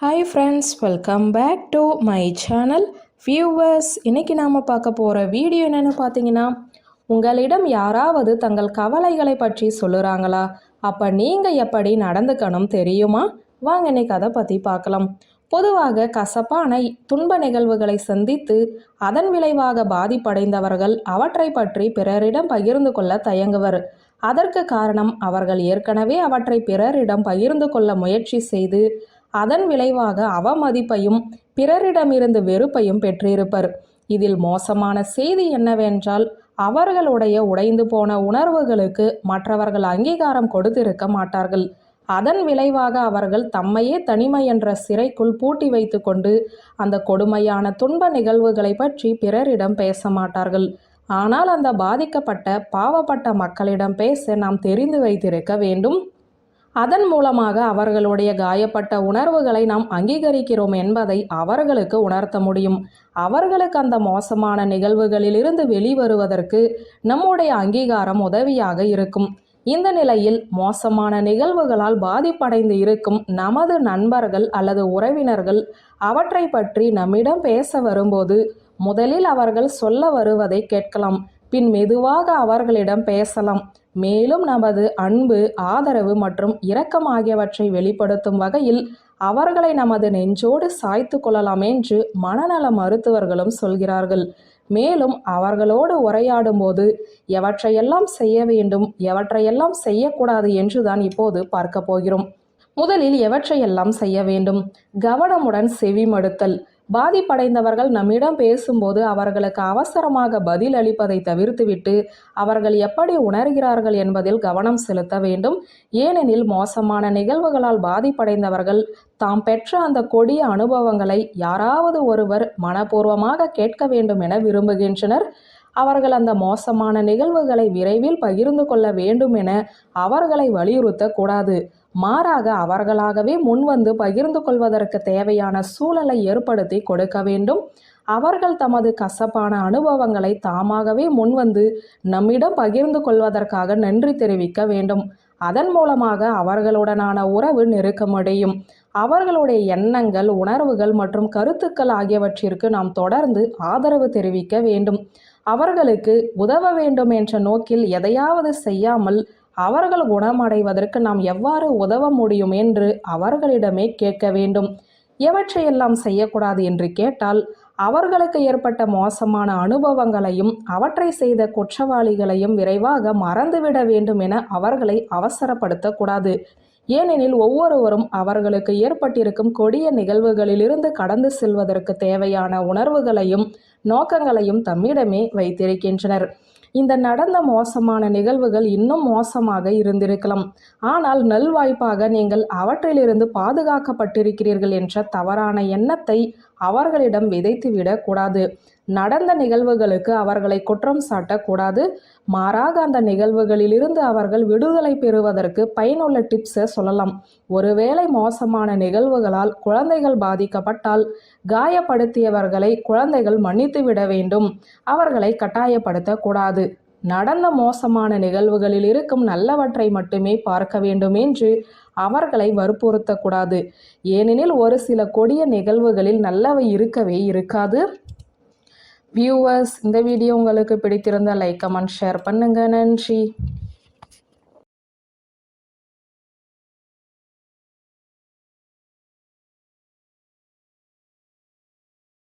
Hi friends welcome back to my channel viewers இன்றைக்கி நாம் பார்க்க போகிற வீடியோ என்னென்னு பார்த்தீங்கன்னா உங்களிடம் யாராவது தங்கள் கவலைகளை பற்றி சொல்லுறாங்களா? அப்போ நீங்கள் எப்படி நடந்துக்கணும் தெரியுமா? வாங்க இன்னைக்கு அதை பற்றி பார்க்கலாம். பொதுவாக கசப்பான துன்ப நிகழ்வுகளை சந்தித்து அதன் விளைவாக பாதிப்படைந்தவர்கள் அவற்றை பற்றி பிறரிடம் பகிர்ந்து கொள்ள தயங்குவர். அதற்கு காரணம் அவர்கள் ஏற்கனவே அவற்றை பிறரிடம் பகிர்ந்து கொள்ள முயற்சி செய்து அதன் விளைவாக அவமதிப்பையும் பிறரிடமிருந்து வெறுப்பையும் பெற்றிருப்பர். இதில் மோசமான செய்தி என்னவென்றால் அவர்களுடைய உடைந்து போன உணர்வுகளுக்கு மற்றவர்கள் அங்கீகாரம் கொடுத்திருக்க மாட்டார்கள். அதன் விளைவாக அவர்கள் தம்மையே தனிமை என்ற சிறைக்குள் பூட்டி வைத்துக்கொண்டு அந்த கொடுமையான துன்ப நிகழ்வுகளை பற்றி பிறரிடம் பேச மாட்டார்கள். ஆனால் அந்த பாதிக்கப்பட்ட பாவப்பட்ட மக்களிடம் பேச நாம் தெரிந்து வைத்திருக்க வேண்டும். அதன் மூலமாக அவர்களுடைய காயப்பட்ட உணர்வுகளை நாம் அங்கீகரிக்கிறோம் என்பதை அவர்களுக்கு உணர்த்த முடியும். அவர்களுக்கு அந்த மோசமான நிகழ்வுகளிலிருந்து வெளிவருவதற்கு நம்முடைய அங்கீகாரம் உதவியாக இருக்கும். இந்த நிலையில் மோசமான நிகழ்வுகளால் பாதிப்படைந்து இருக்கும் நமது நண்பர்கள் அல்லது உறவினர்கள் அவற்றை பற்றி நம்மிடம் பேச வரும்போது முதலில் அவர்கள் சொல்ல வருவதை கேட்கலாம். பின் மெதுவாக அவர்களிடம் பேசலாம். மேலும் நமது அன்பு ஆதரவு மற்றும் இரக்கம் ஆகியவற்றை வெளிப்படுத்தும் வகையில் அவர்களை நமது நெஞ்சோடு சாய்த்து கொள்ளலாம் என்று மனநல மருத்துவர்களும் சொல்கிறார்கள். மேலும் அவர்களோடு உரையாடும் போது எவற்றையெல்லாம் செய்ய வேண்டும் எவற்றையெல்லாம் செய்யக்கூடாது என்றுதான் இப்போது பார்க்க போகிறோம். முதலில் எவற்றையெல்லாம் செய்ய வேண்டும்? கவனமுடன் செவிமடுத்தல். பாதிப்படைந்தவர்கள் நம்மிடம் பேசும்போது அவர்களுக்கு அவசரமாக பதில் அளிப்பதை தவிர்த்துவிட்டு அவர்கள் எப்படி உணர்கிறார்கள் என்பதில் கவனம் செலுத்த வேண்டும். ஏனெனில் மோசமான நிகழ்வுகளால் பாதிப்படைந்தவர்கள் தாம் பெற்ற அந்த கொடிய அனுபவங்களை யாராவது ஒருவர் மனப்பூர்வமாக கேட்க வேண்டும் என விரும்புகின்றனர். அவர்கள் அந்த மோசமான நிகழ்வுகளை விரைவில் பகிர்ந்து கொள்ள வேண்டும் என அவர்களை வலியுறுத்தக்கூடாது. மாறாக அவர்களாகவே முன்வந்து பகிர்ந்து கொள்வதற்கு தேவையான சூழலை ஏற்படுத்தி கொடுக்க வேண்டும். அவர்கள் தமது கசப்பான அனுபவங்களை தாமாகவே முன்வந்து நம்மிடம் பகிர்ந்து கொள்வதற்காக நன்றி தெரிவிக்க வேண்டும். அதன் மூலமாக அவர்களுடனான உறவு நெருக்கமடையும் அவர்களுடைய எண்ணங்கள் உணர்வுகள் மற்றும் கருத்துக்கள் ஆகியவற்றிற்கு நாம் தொடர்ந்து ஆதரவு தெரிவிக்க வேண்டும். அவர்களுக்கு உதவ வேண்டும் என்ற நோக்கில் எதையாவது செய்யாமல் அவர்கள் குணமடைவதற்கு நாம் எவ்வாறு உதவ முடியும் என்று அவர்களிடமே கேட்க வேண்டும். எவற்றையெல்லாம் செய்யக்கூடாது என்று கேட்டால் அவர்களுக்கு ஏற்பட்ட மோசமான அனுபவங்களையும் அவற்றை செய்த குற்றவாளிகளையும் விரைவாக மறந்துவிட வேண்டும் என அவர்களை அவசரப்படுத்தக்கூடாது. ஏனெனில் ஒவ்வொருவரும் அவர்களுக்கு ஏற்பட்டிருக்கும் கொடிய நிகழ்வுகளிலிருந்து கடந்து செல்வதற்கு தேவையான உணர்வுகளையும் நோக்கங்களையும் தம்மிடமே வைத்திருக்கின்றனர். இந்த நடந்த மோசமான நிகழ்வுகள் இன்னும் மோசமாக இருந்திருக்கலாம். ஆனால் நல்வாய்ப்பாக நீங்கள் அவற்றிலிருந்து பாதுகாக்கப்பட்டிருக்கிறீர்கள் என்ற தவறான எண்ணத்தை அவர்களிடம் விதைத்துவிடக் கூடாது நடந்த நிகழ்வுகளுக்கு அவர்களை குற்றம் சாட்டக்கூடாது. மாறாக அந்த நிகழ்வுகளிலிருந்து அவர்கள் விடுதலை பெறுவதற்கு பயனுள்ள டிப்ஸை சொல்லலாம். ஒருவேளை மோசமான நிகழ்வுகளால் குழந்தைகள் பாதிக்கப்பட்டால் காயப்படுத்தியவர்களை குழந்தைகள் மன்னித்து விட வேண்டும். அவர்களை கட்டாயப்படுத்தக்கூடாது. நடந்த மோசமான நிகழ்வுகளில் இருக்கும் நல்லவற்றை மட்டுமே பார்க்க வேண்டும் என்று அவர்களை வற்புறுத்தக்கூடாது. ஏனெனில் ஒரு சில கொடிய நிகழ்வுகளில் நல்லவை இருக்கவே இருக்காது. வியூவர்ஸ் இந்த வீடியோ உங்களுக்கு பிடித்திருந்தால் லைக் கமெண்ட் ஷேர் பண்ணுங்கள் நன்றி.